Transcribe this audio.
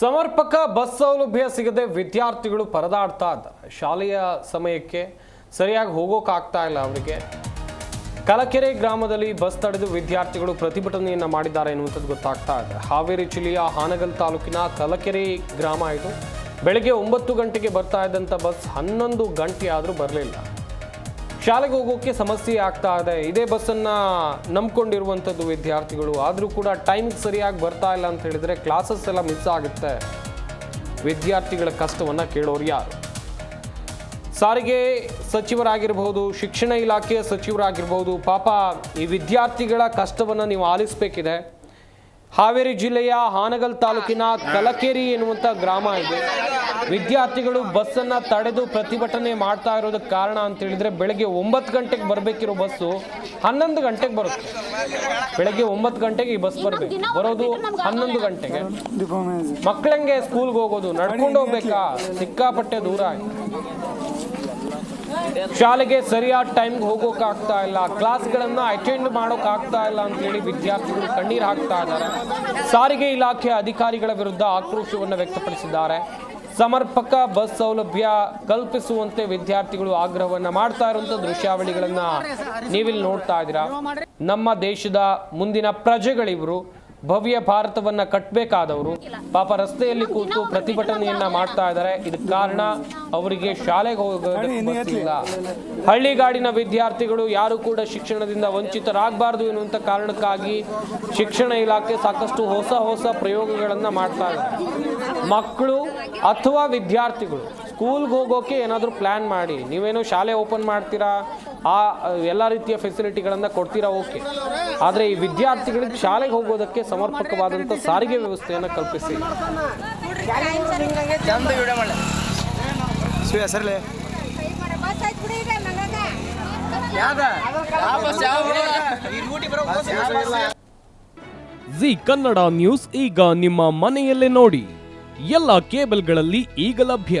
ಸಮರ್ಪಕ ಬಸ್ ಸೌಲಭ್ಯ ಸಿಗದೆ ವಿದ್ಯಾರ್ಥಿಗಳು ಪರದಾಡ್ತಾ ಇದ್ದಾರೆ. ಶಾಲೆಯ ಸಮಯಕ್ಕೆ ಸರಿಯಾಗಿ ಹೋಗೋಕ್ಕಾಗ್ತಾ ಇಲ್ಲ ಅವರಿಗೆ. ಕಲಕೆರೆ ಗ್ರಾಮದಲ್ಲಿ ಬಸ್ ತಡೆದು ವಿದ್ಯಾರ್ಥಿಗಳು ಪ್ರತಿಭಟನೆಯನ್ನು ಮಾಡಿದ್ದಾರೆ ಎನ್ನುವಂಥದ್ದು ಗೊತ್ತಾಗ್ತಾ ಇದೆ. ಹಾವೇರಿ ಜಿಲ್ಲೆಯ ಹಾನಗಲ್ ತಾಲೂಕಿನ ಕಲಕೆರೆ ಗ್ರಾಮ ಇದು. ಬೆಳಗ್ಗೆ ಒಂಬತ್ತು ಗಂಟೆಗೆ ಬರ್ತಾ ಇದ್ದಂಥ ಬಸ್ ಹನ್ನೊಂದು ಗಂಟೆಯಾದರೂ ಬರಲಿಲ್ಲ. ಶಾಲೆಗೆ ಹೋಗೋಕ್ಕೆ ಸಮಸ್ಯೆ ಆಗ್ತಾ ಇದೆ. ಇದೇ ಬಸ್ಸನ್ನ ನಂಬ್ಕೊಂಡಿರುವಂಥದ್ದು ವಿದ್ಯಾರ್ಥಿಗಳು. ಆದರೂ ಕೂಡ ಟೈಮಿಗೆ ಸರಿಯಾಗಿ ಬರ್ತಾ ಇಲ್ಲ ಅಂತ ಹೇಳಿದ್ರೆ ಕ್ಲಾಸಸ್ ಎಲ್ಲ ಮಿಸ್ ಆಗುತ್ತೆ. ವಿದ್ಯಾರ್ಥಿಗಳ ಕಷ್ಟವನ್ನ ಕೇಳೋರು ಯಾರು? ಸಾರಿಗೆ ಸಚಿವರಾಗಿರ್ಬೋದು, ಶಿಕ್ಷಣ ಇಲಾಖೆಯ ಸಚಿವರಾಗಿರ್ಬೋದು, ಪಾಪ ಈ ವಿದ್ಯಾರ್ಥಿಗಳ ಕಷ್ಟವನ್ನು ನೀವು ಆಲಿಸಬೇಕಿದೆ. ಹಾವೇರಿ ಜಿಲ್ಲೆಯ ಹಾನಗಲ್ ತಾಲೂಕಿನ ಕಲಕೇರಿ ಎನ್ನುವಂಥ ಗ್ರಾಮ ಇದೆ. ವಿದ್ಯಾರ್ಥಿಗಳು ಬಸ್ಸನ್ನು ತಡೆದು ಪ್ರತಿಭಟನೆ ಮಾಡ್ತಾ ಇರೋದಕ್ಕೆ ಕಾರಣ ಅಂತ ಹೇಳಿದ್ರೆ ಬೆಳಗ್ಗೆ ಒಂಬತ್ತು ಗಂಟೆಗೆ ಬರಬೇಕಿರೋ ಬಸ್ಸು ಹನ್ನೊಂದು ಗಂಟೆಗೆ ಬರುತ್ತೆ. ಬೆಳಗ್ಗೆ ಒಂಬತ್ತು ಗಂಟೆಗೆ ಈ ಬಸ್ ಬರಬೇಕು. ಬರೋದು ಹನ್ನೊಂದು ಗಂಟೆಗೆ. ಮಕ್ಕಳಂಗೆ ಸ್ಕೂಲ್ಗೆ ಹೋಗೋದು, ನಡ್ಕೊಂಡು ಹೋಗ್ಬೇಕಾ? ಸಿಕ್ಕಾಪಟ್ಟೆ ದೂರ ಆಯ್ತು. ಶಾಲೆಗೆ ಸರಿಯಾದ ಟೈಮ್ಗೆ ಹೋಗೋಕೆ ಆಗ್ತಾ ಇಲ್ಲ. ಕ್ಲಾಸ್ಗಳನ್ನು ಅಟೆಂಡ್ ಮಾಡೋಕೆ ಆಗ್ತಾ ಇಲ್ಲ ಅಂತೇಳಿ ವಿದ್ಯಾರ್ಥಿಗಳು ಕಣ್ಣೀರು ಹಾಕ್ತಾ ಇದ್ದಾರೆ. ಸಾರಿಗೆ ಇಲಾಖೆ ಅಧಿಕಾರಿಗಳ ವಿರುದ್ಧ ಆಕ್ರೋಶವನ್ನು ವ್ಯಕ್ತಪಡಿಸಿದ್ದಾರೆ. ಸಮರ್ಪಕ ಬಸ್ ಸೌಲಭ್ಯ ಕಲ್ಪಿಸುವಂತೆ ವಿದ್ಯಾರ್ಥಿಗಳು ಆಗ್ರಹವನ್ನು ಮಾಡ್ತಾ ಇರುವಂಥ ದೃಶ್ಯಾವಳಿಗಳನ್ನು ನೀವಿಲ್ಲಿ ನೋಡ್ತಾ ಇದ್ದೀರಾ. ನಮ್ಮ ದೇಶದ ಮುಂದಿನ ಪ್ರಜೆಗಳಿವರು ಭವ್ಯ ಭಾರತವನ್ನ ಕಟ್ಟಬೇಕಾದವರು ಪಾಪ ರಸ್ತೆಯಲ್ಲಿ ಕೂತು ಪ್ರತಿಭಟನೆಯನ್ನ ಮಾಡ್ತಾ ಇದ್ದಾರೆ. ಇದಕ್ಕೆ ಕಾರಣ ಅವರಿಗೆ ಶಾಲೆಗೆ ಹೋಗಿಲ್ಲ ಹಳ್ಳಿಗಾಡಿನ ವಿದ್ಯಾರ್ಥಿಗಳು ಯಾರು ಕೂಡ ಶಿಕ್ಷಣದಿಂದ ವಂಚಿತರಾಗಬಾರ್ದು ಎನ್ನುವಂಥ ಕಾರಣಕ್ಕಾಗಿ ಶಿಕ್ಷಣ ಇಲಾಖೆ ಸಾಕಷ್ಟು ಹೊಸ ಹೊಸ ಪ್ರಯೋಗಗಳನ್ನು ಮಾಡ್ತಾ ಇದೆ. ಮಕ್ಕಳು ಅಥವಾ ವಿದ್ಯಾರ್ಥಿಗಳು ಸ್ಕೂಲ್ಗೆ ಹೋಗೋಕೆ ಏನಾದರೂ ಪ್ಲ್ಯಾನ್ ಮಾಡಿ. ನೀವೇನೋ ಶಾಲೆ ಓಪನ್ ಮಾಡ್ತೀರಾ? ಆ ಎಲ್ಲ ರೀತಿಯ ಫೆಸಿಲಿಟಿಗಳನ್ನು ಕೊಡ್ತೀರಾ? ಓಕೆ ಆದರೆ ಈ ವಿದ್ಯಾರ್ಥಿಗಳಿಗೆ ಶಾಲೆಗೆ ಹೋಗೋದಕ್ಕೆ ಸಮರ್ಪಕವಾದಂಥ ಸಾರಿಗೆ ವ್ಯವಸ್ಥೆಯನ್ನು ಕಲ್ಪಿಸಿ. ಜಿ ಕನ್ನಡ ನ್ಯೂಸ್ ಈಗ ನಿಮ್ಮ ಮನೆಯಲ್ಲೇ ನೋಡಿ. ಎಲ್ಲ ಕೇಬಲ್ಗಳಲ್ಲಿ ಈಗ ಲಭ್ಯ.